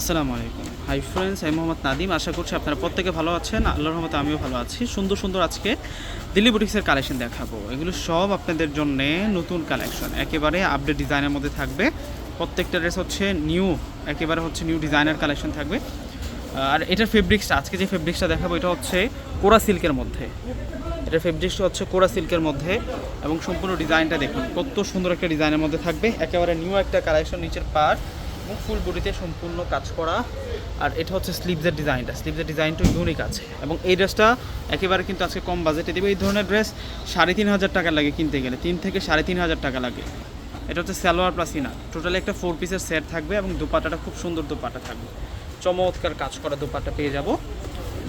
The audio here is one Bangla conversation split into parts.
আসসালামু আলাইকুম। হাই ফ্রেন্ডস আমি মোহাম্মদ নাদিম। আশা করছি আপনারা প্রত্যেকে ভালো আছেন। আল্লাহর রহমতে আমিও ভালো আছি। সুন্দর সুন্দর আজকে দিল্লি বুটিক্সের কালেকশন দেখাবো। এগুলো সব আপনাদের জন্য নতুন কালেকশন একেবারে আপডেট ডিজাইনের মধ্যে থাকবে। প্রত্যেকটা ড্রেস হচ্ছে নিউ একেবারে হচ্ছে নিউ ডিজাইনের কালেকশন থাকবে। আর এটার ফেব্রিক্সটা আজকে যে ফেব্রিক্সটা দেখাবো, এটা হচ্ছে কোরা সিল্কের মধ্যে। এটার ফেব্রিক্সটা হচ্ছে কোরা সিল্কের মধ্যে। এবং সম্পূর্ণ ডিজাইনটা দেখুন, কত সুন্দর একটা ডিজাইনের মধ্যে থাকবে। একেবারে নিউ একটা কালেকশন নিচের পার এবং ফুল বডিতে সম্পূর্ণ কাজ করা। আর এটা হচ্ছে স্লিভসের ডিজাইনটা স্লিভসের ডিজাইনটা ইউনিক আছে এবং এই ড্রেসটা একেবারে কিন্তু আজকে কম বাজেটে দেবে। এই ধরনের ড্রেস সাড়ে তিন হাজার টাকা লাগে কিনতে গেলে। তিন থেকে সাড়ে তিন হাজার টাকা লাগে। এটা হচ্ছে সালোয়ার প্লাস ইনা টোটালি একটা ফোর পিসের সেট থাকবে এবং দুপাটাটা খুব সুন্দর দুপাটা থাকবে। চমৎকার কাজ করা দুপাটা পেয়ে যাব।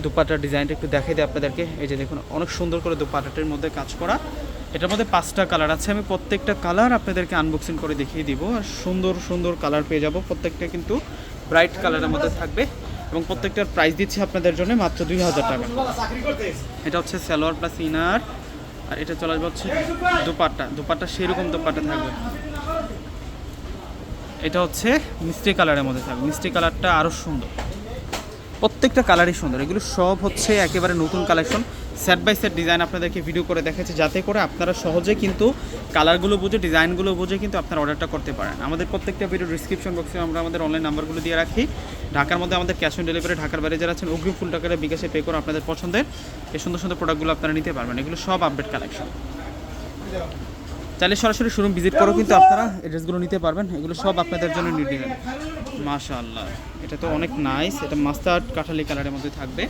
দুপাটার ডিজাইনটা একটু দেখাই দিই আপনাদেরকে। এই যে দেখুন, অনেক সুন্দর করে দুপাটাটির মধ্যে কাজ করা। এটার মধ্যে পাঁচটা কালার আছে। আমি প্রত্যেকটা কালার আপনাদেরকে আনবক্সিং করে দেখিয়ে দিব। আর সুন্দর সুন্দর কালার পেয়ে যাব। প্রত্যেকটা কিন্তু ব্রাইট কালারের মধ্যে থাকবে। এবং প্রত্যেকটার প্রাইস দিচ্ছি আপনাদের জন্য মাত্র দুই হাজার টাকা। এটা হচ্ছে স্যালোয়ার প্লাস ইনার আর এটা চলে আসবে হচ্ছে দুপাট্টা। দুপাট্টা সেরকম দুপাট্টা থাকবে। এটা হচ্ছে মিষ্টি কালারের মধ্যে থাকবে। মিষ্টি কালারটা আরও সুন্দর। প্রত্যেকটা কালারই সুন্দর। এগুলো সব হচ্ছে একেবারে নতুন collection set by set design আপনাদেরকে ভিডিও করে দেখাচ্ছি, যাতে করে আপনারা সহজে কিন্তু কালারগুলো বুঝে ডিজাইনগুলো বুঝে কিন্তু আপনারা অর্ডারটা করতে পারেন। আমাদের প্রত্যেকটা ভিডিও ডিসক্রিপশন বক্সে আমরা আমাদের অনলাইন নাম্বারগুলো দিয়ে রাখি। ঢাকার মধ্যে আমাদের ক্যাশ অন ডেলিভারি ঢাকার বাইরে যারা আছেন, অগ্রিম ফুল টাকাটা বিকাশে পে করে আপনাদের পছন্দের। এই সুন্দর সুন্দর প্রোডাক্টগুলো আপনারা নিতে পারবেন। এগুলো সব আপডেট কালেকশন চাইলে সরাসরি শোরুম ভিজিট করো কিন্তু আপনারা এই ড্রেসগুলো নিতে পারবেন। এগুলো সব আপনাদের জন্য নিয়ে নেবেন। মাশাআল্লাহ। এটা তো অনেক নাইস এটা মাস্টার্ড কাঠালি কালারের মধ্যে থাকবে।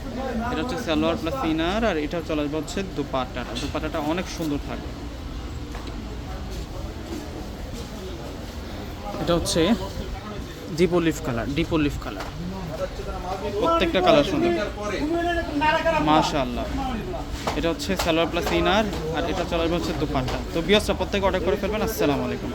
এটা হচ্ছে সালোয়ার প্লাস ইনার আর এটা চলে আসবে হচ্ছে দুপাট্টাটা দুপাট্টাটা অনেক সুন্দর থাকবে। এটা হচ্ছে deep leaf colour deep leaf colour প্রত্যেকটা কালার সুন্দর। মাশাআল্লাহ। এটা হচ্ছে সালোয়ার প্লাস ইনার আর এটা চলে হচ্ছে দুপাট্টা। তো বিয়সটা প্রত্যেকে অর্ডার করে ফেলবেন। আসসালামু আলাইকুম।